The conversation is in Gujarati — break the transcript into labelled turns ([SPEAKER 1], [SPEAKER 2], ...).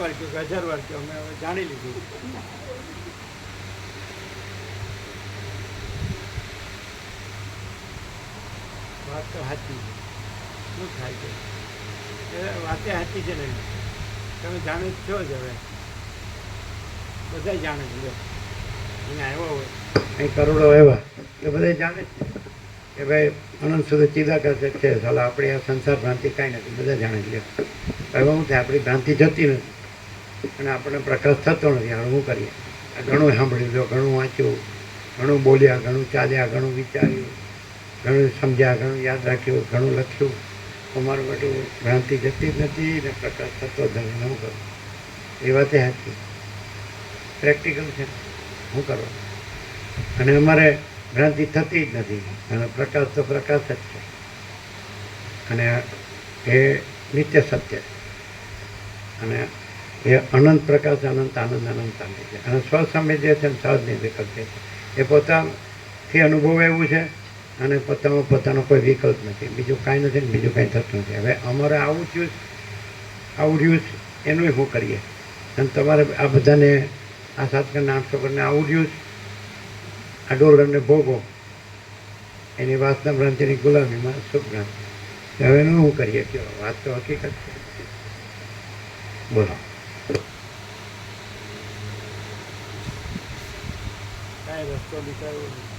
[SPEAKER 1] વાર કે હજાર વાર અમે હવે જાણી લીધું. વાત થાય છે? છે ને? તમે જાણે છો જ હવે. બધા જાણે છે અહીંયા આવ્યો હોય. અહીં કરોડો એવા એ બધા જાણે કે ભાઈ, અનંત સુધી ચિદાકાર છે. આપણી સંસાર ભ્રાંતિ કાંઈ નથી. બધા જાણે લ્યો હવે આપણી ભ્રાંતિ જતી નથી. અને આપણને પ્રકાશ થતો નથી. શું કરીએ? ઘણું સાંભળી લો ઘણું વાંચ્યું, ઘણું બોલ્યા, ઘણું ચાલ્યા, ઘણું વિચાર્યું, ઘણું સમજ્યા, ઘણું યાદ રાખ્યું, ઘણું લખ્યું. અમારું બધું ભ્રાંતિ જતી જ નથી ને પ્રકાશ થતો જ નથી. શું કરું? એ વાતે સાચી. પ્રેક્ટિકલ છે. શું કરો અને અમારે ભ્રાંતિ થતી જ નથી. અને પ્રકાશ તો પ્રકાશ જ છે. અને એ નિત્ય સત્ય. છે અને એ અનંત પ્રકાશ, અનંત આનંદ અનંત આનંદ છે. અને સ્વસમય જે છે સહજ નિર્વિકલ્પ છે. એ પોતાથી અનુભવ એવું છે અને પોતામાં પોતાનો કોઈ વિકલ્પ નથી. બીજું કાંઈ નથી ને બીજું કાંઈ થતું નથી. હવે અમારે આવું થયું આવું રહ્યું એનું શું કરીએ? અને તમારે આ બધાને આ સાત કરીને આઠસો કરીને આવું રહ્યું આ ડોલરને ભોગો એની વાસના ભ્રાંતિની ગુલામીમાં સુખ ભ્રાંતિ. હવે એનું શું કરીએ? કયો? વાત તો હકીકત છે. બોલો. કાંઈ રસ્તો નીકળ્યો નથી